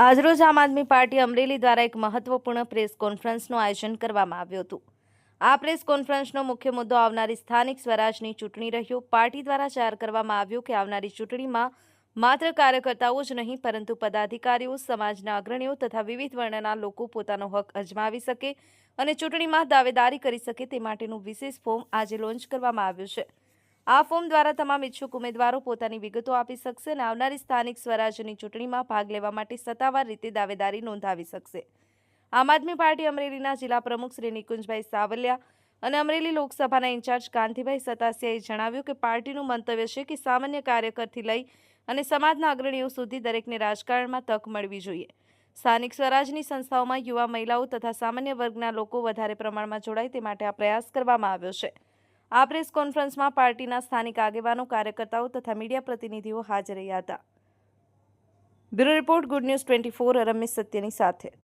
આજરોજ આમ આદમી પાર્ટી અમરેલી દ્વારા એક મહત્વપૂર્ણ પ્રેસ કોન્ફરન્સનું આયોજન કરવામાં આવ્યું હતું. આ પ્રેસ કોન્ફરન્સનો મુખ્ય મુદ્દો આવનારી સ્થાનિક સ્વરાજની ચૂંટણી રહ્યો. પાર્ટી દ્વારા જાહેર કરવામાં આવ્યું કે આવનારી ચૂંટણીમાં માત્ર કાર્યકર્તાઓ જ નહીં, પરંતુ પદાધિકારીઓ, સમાજના અગ્રણીઓ તથા વિવિધ વર્ણના લોકો પોતાનો હક અજમાવી શકે અને ચૂંટણીમાં દાવેદારી કરી શકે તે માટેનું વિશેષ ફોર્મ આજે લોન્ચ કરવામાં આવ્યું છે. આ ફોર્મ દ્વારા તમામ ઈચ્છુક ઉમેદવારો પોતાની વિગતો આપી શકશે અને આવનારી સ્થાનિક સ્વરાજ્યની ચૂંટણીમાં ભાગ લેવા માટે સત્તાવાર રીતે દાવેદારી નોંધાવી શકશે. આમ આદમી પાર્ટી અમરેલીના જિલ્લા પ્રમુખ શ્રી નિકુંજભાઈ સાવલિયા અને અમરેલી લોકસભાના ઇન્ચાર્જ કાંતિભાઈ સતાસિયાએ જણાવ્યું કે પાર્ટીનું મંતવ્ય છે કે સામાન્ય કાર્યકરથી લઈ અને સમાજના અગ્રણીઓ સુધી દરેકને રાજકારણમાં તક મળવી જોઈએ. સ્થાનિક સ્વરાજની સંસ્થાઓમાં યુવા મહિલાઓ તથા સામાન્ય વર્ગના લોકો વધારે પ્રમાણમાં જોડાય તે માટે આ પ્રયાસ કરવામાં આવ્યો છે. આ પ્રેસ કોન્ફરન્સમાં પાર્ટીના સ્થાનિક આગેવાનો, કાર્યકર્તાઓ તથા મીડિયા પ્રતિનિધિઓ હાજર રહ્યા હતા. Bureau report, good news twenty four Ramesh સત્યની સાથે.